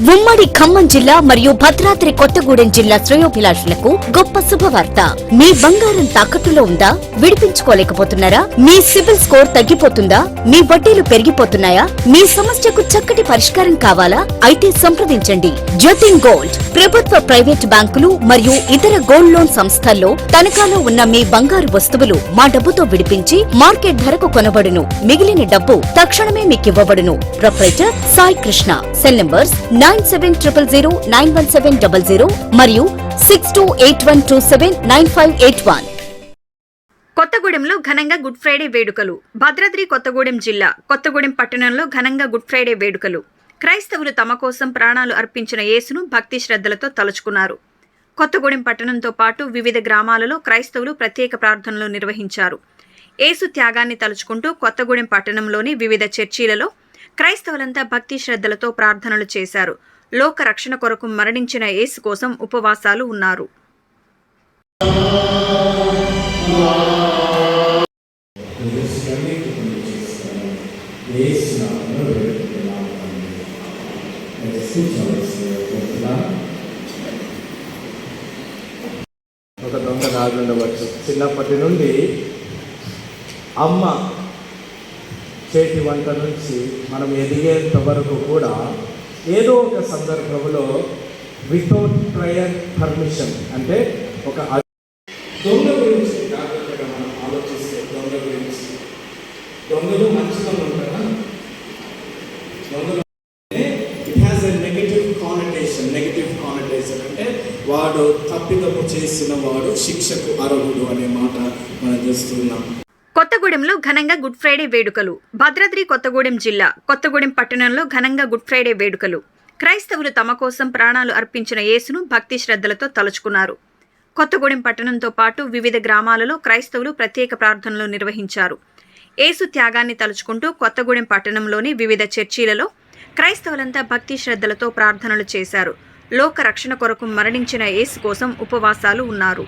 ఉమ్మడి ఖమ్మం జిల్లా మరియు భద్రాద్రి కొత్తగూడెం జిల్లా శ్రేయోభిలాషులకు గొప్ప శుభవార్త. మీ బంగారం తాకట్టులో ఉందా? విడిపించుకోలేకపోతున్నారా? మీ సిబిల్ స్కోర్ తగ్గిపోతుందా? మీ వడ్డీలు పెరిగిపోతున్నాయా? మీ సమస్యకు చక్కటి పరిష్కారం కావాలా? అయితే సంప్రదించండి. జతిన్ గోల్డ్ ప్రభుత్వ ప్రైవేట్ బ్యాంకులు మరియు ఇతర గోల్డ్ లోన్ సంస్థల్లో తనఖాలో ఉన్న మీ బంగారు వస్తువులు మా డబ్బుతో విడిపించి మార్కెట్ ధరకు కొనబడును. మిగిలిన డబ్బు తక్షణమే మీకివ్వబడును. Proprietor Sai Krishna. Cell numbers nine seven triple zero nine one seven double zero మరియు six two eight one two seven nine five eight one. కొత్తగూడెంలో ఘనంగా గుడ్ ఫ్రైడే వేడుకలు. భద్రాద్రి కొత్తగూడెం జిల్లా కొత్తగూడెం పట్టణంలో ఘనంగా గుడ్ ఫ్రైడే వేడుకలు. క్రైస్తవులు తమ కోసం ప్రాణాలు అర్పించిన యేసును భక్తి శ్రద్ధలతో తలుచుకున్నారు. కొత్తగూడెం పట్టణంతో పాటు వివిధ గ్రామాలలో క్రైస్తవులు ప్రత్యేక ప్రార్థనలు నిర్వహించారు. యేసు త్యాగాన్ని తలుచుకుంటూ కొత్తగూడెం పట్టణంలోని వివిధ చర్చీలలో క్రైస్తవులంతా భక్తి శ్రద్ధలతో ప్రార్థనలు చేశారు. లోక రక్షణ కొరకు మరణించిన యేసు కోసం ఉపవాసాలు ఉన్నారు. ఒక దొంగ రాజు ఉండవచ్చు. చిన్నప్పటి నుండి అమ్మ చేతి వంట నుంచి మనం ఎదిగేంత వరకు కూడా ఏదో ఒక సందర్భంలో వితౌట్ ప్రయర్ పర్మిషన్ అంటే ఒక దొంగ గురించి జాగ్రత్తగా మనం ఆలోచిస్తే దొంగ గురించి. దొంగలు మంచిగా ఉంటారా? దొంగలు it has a negative connotation negative connotation అంటే వాడు తప్పిదప్పు చేసిన వాడు శిక్షకు అర్హుడు అనే మాట మనం చూస్తున్నాం. కొత్తగూడెంలో ఘనంగా గుడ్ ఫ్రైడే వేడుకలు. భద్రాద్రి కొత్తగూడెం జిల్లా కొత్తగూడెం పట్టణంలో ఘనంగా గుడ్ ఫ్రైడే వేడుకలు. క్రైస్తవులు తమ కోసం ప్రాణాలు అర్పించిన యేసును భక్తి శ్రద్ధలతో తలుచుకున్నారు. కొత్తగూడెం పట్టణంతో పాటు వివిధ గ్రామాలలో క్రైస్తవులు ప్రత్యేక ప్రార్థనలు నిర్వహించారు. యేసు త్యాగాన్ని తలుచుకుంటూ కొత్తగూడెం పట్టణంలోని వివిధ చర్చీలలో క్రైస్తవులంతా భక్తి శ్రద్ధలతో ప్రార్థనలు చేశారు. లోక రక్షణ కొరకు మరణించిన యేసు కోసం ఉపవాసాలు ఉన్నారు.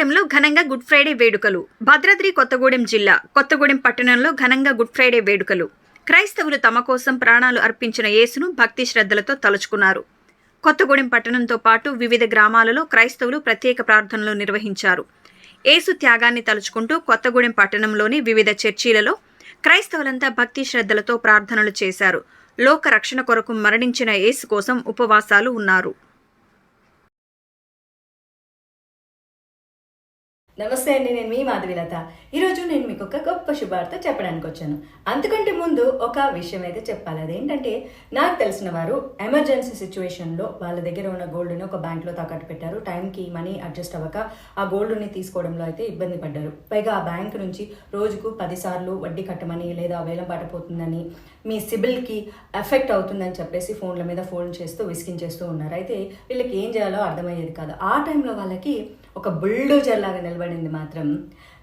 కొత్తగూడెంలో ఘనంగా గుడ్ ఫ్రైడే వేడుకలు. భద్రాద్రి కొత్తగూడెం జిల్లా కొత్తగూడెం పట్టణంలో ఘనంగా గుడ్ ఫ్రైడే వేడుకలు. క్రైస్తవులు తమ కోసం ప్రాణాలు అర్పించిన యేసును భక్తి శ్రద్ధలతో తలుచుకున్నారు. కొత్తగూడెం పట్టణంతో పాటు వివిధ గ్రామాలలో క్రైస్తవులు ప్రత్యేక ప్రార్థనలు నిర్వహించారు. యేసు త్యాగాన్ని తలుచుకుంటూ కొత్తగూడెం పట్టణంలోని వివిధ చర్చీలలో క్రైస్తవులంతా భక్తి శ్రద్ధలతో ప్రార్థనలు చేశారు. లోక రక్షణ కొరకు మరణించిన యేసు కోసం ఉపవాసాలు ఉన్నారు. నమస్తే అండి నేను మీ మాధవిలత. ఈరోజు నేను మీకు ఒక గొప్ప శుభార్త చెప్పడానికి వచ్చాను అంతకంటే ముందు ఒక విషయం అయితే చెప్పాలి. అదేంటంటే నాకు తెలిసిన వారు ఎమర్జెన్సీ సిచ్యువేషన్లో వాళ్ళ దగ్గర ఉన్న గోల్డ్ని ఒక బ్యాంక్లో తాకట్టు పెట్టారు. టైంకి మనీ అడ్జస్ట్ అవ్వక ఆ గోల్డ్ని తీసుకోవడంలో అయితే ఇబ్బంది పడ్డారు. పైగా ఆ బ్యాంక్ నుంచి రోజుకు పదిసార్లు వడ్డీ కట్టమని లేదా వేలం పాట పోతుందని మీ సిబిల్కి ఎఫెక్ట్ అవుతుందని చెప్పేసి ఫోన్ల మీద ఫోన్ చేస్తూ విసిగించేస్తూ ఉన్నారు. అయితే వీళ్ళకి ఏం చేయాలో అర్థమయ్యేది కాదు. ఆ టైంలో వాళ్ళకి ఒక బుల్డోజర్ లాగా నిలబడింది మాత్రం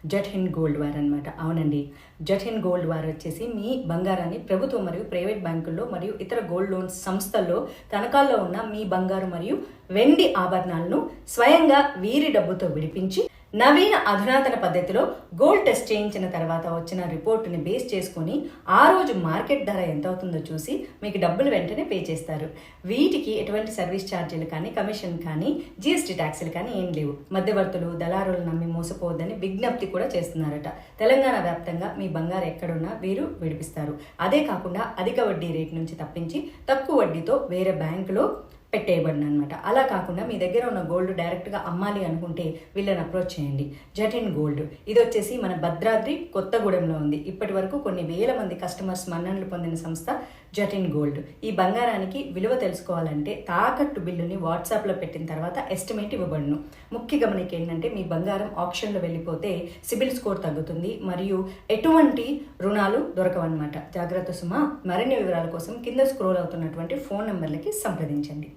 జట్ గోల్డ్ వార్ అనమాట అవునండి. జట్ గోల్డ్ వార్ వచ్చేసి మీ బంగారాన్ని ప్రభుత్వం మరియు ప్రైవేట్ బ్యాంకుల్లో మరియు ఇతర గోల్డ్ లోన్ సంస్థల్లో తనఖాల్లో ఉన్న మీ బంగారు మరియు వెండి ఆభరణాలను స్వయంగా వీరి డబ్బుతో విడిపించి నవీన అధునాతన పద్ధతిలో గోల్డ్ టెస్ట్ చేయించిన తర్వాత వచ్చిన రిపోర్టుని బేస్ చేసుకొని ఆ రోజు మార్కెట్ ధర ఎంత అవుతుందో చూసి మీకు డబ్బులు వెంటనే పే చేస్తారు. వీటికి ఎటువంటి సర్వీస్ ఛార్జీలు కానీ కమిషన్ కానీ జిఎస్టీ ట్యాక్సులు కానీ ఏం లేవు. మధ్యవర్తులు దళారులు నమ్మి మోసపోవద్దని విజ్ఞప్తి కూడా చేస్తున్నారట. తెలంగాణ వ్యాప్తంగా మీ బంగారు ఎక్కడున్నా వీరు విడిపిస్తారు. అదే కాకుండా అధిక వడ్డీ రేటు నుంచి తప్పించి తక్కువ వడ్డీతో వేరే బ్యాంకులో పెట్టేయబడిన అనమాట అలా కాకుండా మీ దగ్గర ఉన్న గోల్డ్ డైరెక్ట్గా అమ్మాలి అనుకుంటే వీళ్ళని అప్రోచ్ చేయండి. జటిన్ గోల్డ్. ఇది వచ్చేసి మన భద్రాద్రి కొత్తగూడెంలో ఉంది. ఇప్పటి వరకు కొన్ని వేల మంది కస్టమర్స్ మన్ననలు పొందిన సంస్థ జటిన్ గోల్డ్. ఈ బంగారానికి విలువ తెలుసుకోవాలంటే తాకట్టు బిల్లుని వాట్సాప్లో పెట్టిన తర్వాత ఎస్టిమేట్ ఇవ్వబడును. ముఖ్య గమనిక ఏంటంటే మీ బంగారం ఆప్షన్లో వెళ్ళిపోతే సిబిల్ స్కోర్ తగ్గుతుంది మరియు ఎటువంటి రుణాలు దొరకవన్నమాట. జాగ్రత్త సుమ. మరిన్ని వివరాల కోసం కింద స్క్రోల్ అవుతున్నటువంటి ఫోన్ నెంబర్లకి సంప్రదించండి.